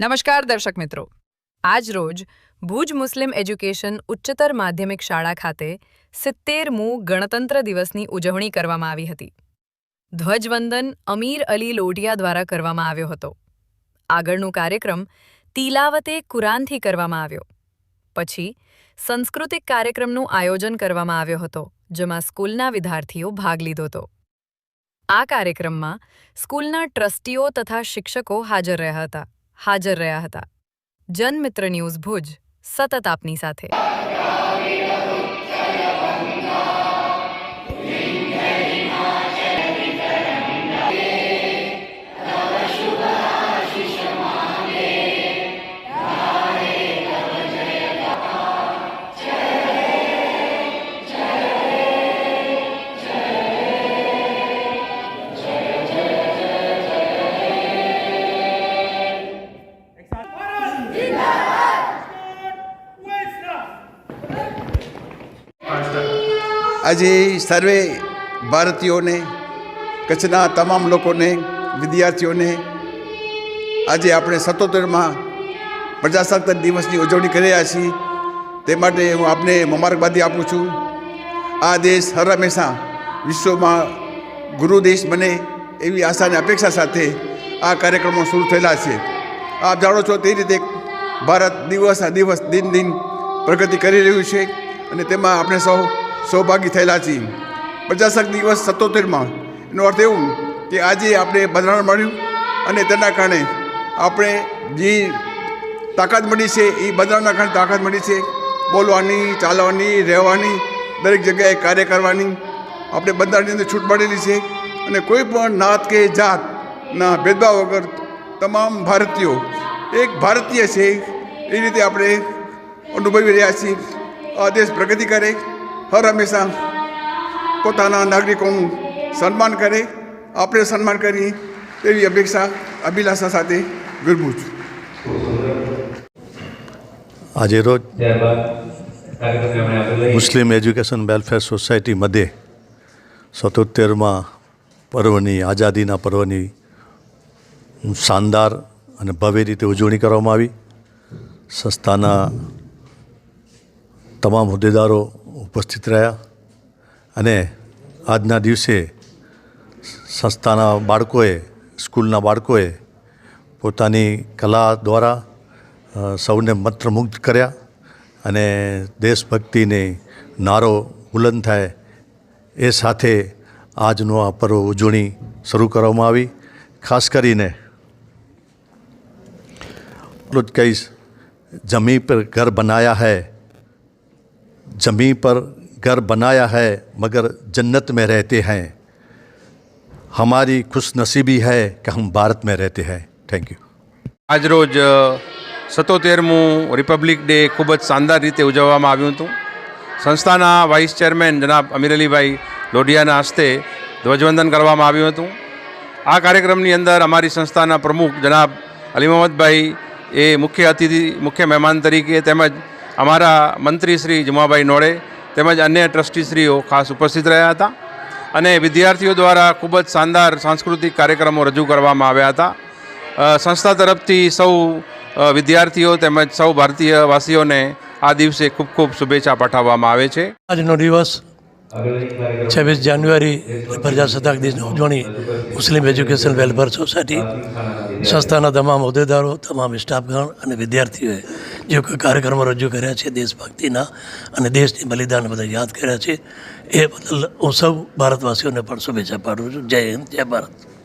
નમસ્કાર દર્શક મિત્રો. આજ રોજ ભુજ મુસ્લિમ એજ્યુકેશન ઉચ્ચતર માધ્યમિક શાળા ખાતે સિત્તેરમું ગણતંત્ર દિવસની ઉજવણી કરવામાં આવી હતી. ધ્વજવંદન અમીર અલી લોઢિયા દ્વારા કરવામાં આવ્યો હતો. આગળનું કાર્યક્રમ તિલાવતે કુરાનથી કરવામાં આવ્યો. પછી સાંસ્કૃતિક કાર્યક્રમનું આયોજન કરવામાં આવ્યો હતો, જેમાં સ્કૂલના વિદ્યાર્થીઓ ભાગ લીધો હતો. આ કાર્યક્રમમાં સ્કૂલના ટ્રસ્ટીઓ તથા શિક્ષકો હાજર રહ્યા હતા. હાજર રહ્યા હતા. જનમિત્ર ન્યૂઝ ભુજ સતત આપની સાથે. આજે સર્વે ભારતીયોને, કચ્છના તમામ લોકોને, વિદ્યાર્થીઓને, આજે આપણે સત્તોતેરમાં પ્રજાસત્તાક દિવસની ઉજવણી કરી રહ્યા છીએ. તે માટે હું આપને મુબારકબાદી આપું છું. આ દેશ હર હંમેશા વિશ્વમાં ગુરુ દેશ બને એવી આશાની અપેક્ષા સાથે આ કાર્યક્રમો શરૂ થયેલા છે. આપ જાણો છો તે રીતે ભારત દિવસ આ દિવસ દિન દિન પ્રગતિ કરી રહ્યું છે અને તેમાં આપણે સૌ સૌભાગી થયેલા છીએ. પ્રજાસત્તાક દિવસ સત્તોતેરમાં. એનો અર્થ એવું કે આજે આપણે બંધારણ મળ્યું અને તેના કારણે આપણે જે તાકાત મળી છે, એ બંધારણના કારણે તાકાત મળી છે. બોલવાની, ચાલવાની, રહેવાની, દરેક જગ્યાએ કાર્ય કરવાની આપણે બંધારણની અંદર છૂટ મળેલી છે. અને કોઈ પણ નાત કે જાતના ભેદભાવ વગર તમામ ભારતીયો, એક ભારતીય છે, એ રીતે આપણે અનુભવી રહ્યા છીએ. આ દેશ પ્રગતિ કરે હર હંમેશા પોતાના નાગરિકોનું સન્માન કરે આપણે સન્માન કરીએ તેવી અપેક્ષા અભિલાષા સાથે વિરમું છું. આજે રોજ મુસ્લિમ એજ્યુકેશન વેલફેર સોસાયટી મધ્યે સત્તોતેરમાં પર્વની આઝાદીના પર્વની શાનદાર અને ભવ્ય રીતે ઉજવણી કરવામાં આવી. સંસ્થાના તમામ હોદ્દેદારો ઉપસ્થિત રહ્યા અને આજના દિવસે સંસ્થાના બાળકોએ, સ્કૂલના બાળકોએ પોતાની કલા દ્વારા સૌને મંત્રમુગ્ધ કર્યા અને દેશભક્તિને નારો બુલંદ થાય એ સાથે આજનો આ પર્વ ઉજવણી શરૂ કરવામાં આવી. ખાસ કરીને એટલું જ કહીશ, જમી પર ઘર બનાયા હૈ जमी पर घर बनाया है मगर जन्नत में रहते हैं हमारी खुशनसीबी है कि हम भारत में रहते हैं थैंक यू આજરોજ સત્તોતેરમું રિપબ્લિક ડે ખૂબ જ શાનદાર રીતે ઉજવવામાં આવ્યું હતું સંસ્થાના વાઇસ ચેરમેન જનાબ અમીર અલીભાઈ લોઢિયાના હસ્તે ધ્વજવંદન કરવામાં આવ્યું હતું આ કાર્યક્રમની અંદર અમારી સંસ્થાના પ્રમુખ જનાબ અલી મોહમ્મદભાઈ એ મુખ્ય અતિથિ મુખ્ય મહેમાન તરીકે તેમજ અમારા મંત્રી શ્રી જુમાભાઈ નોડે તેમજ અન્ય ટ્રસ્ટીશ્રીઓ ખાસ ઉપસ્થિત રહ્યા હતા અને વિદ્યાર્થીઓ દ્વારા ખૂબ જ શાનદાર સાંસ્કૃતિક કાર્યક્રમો રજૂ કરવામાં આવ્યા હતા. સંસ્થા તરફથી સૌ વિદ્યાર્થીઓ તેમજ સૌ ભારતીય વાસીઓને આ દિવસે ખૂબ ખૂબ શુભેચ્છા પાઠવવામાં આવે છે. આજનો દિવસ છવ્વીસ જાન્યુઆરી પ્રજાસત્તાક દિવસની ઉજવણી મુસ્લિમ એજ્યુકેશન વેલફેર સોસાયટી સંસ્થાના તમામ હોદ્દેદારો, તમામ સ્ટાફગણ અને વિદ્યાર્થીઓએ જે કોઈ કાર્યક્રમો રજૂ કર્યા છે, દેશભક્તિના અને દેશની બલિદાન બધા યાદ કર્યા છે, એ બદલ હું સૌ ભારતવાસીઓને પણ શુભેચ્છા પાઠવું છું. જય હિન્દ, જય ભારત.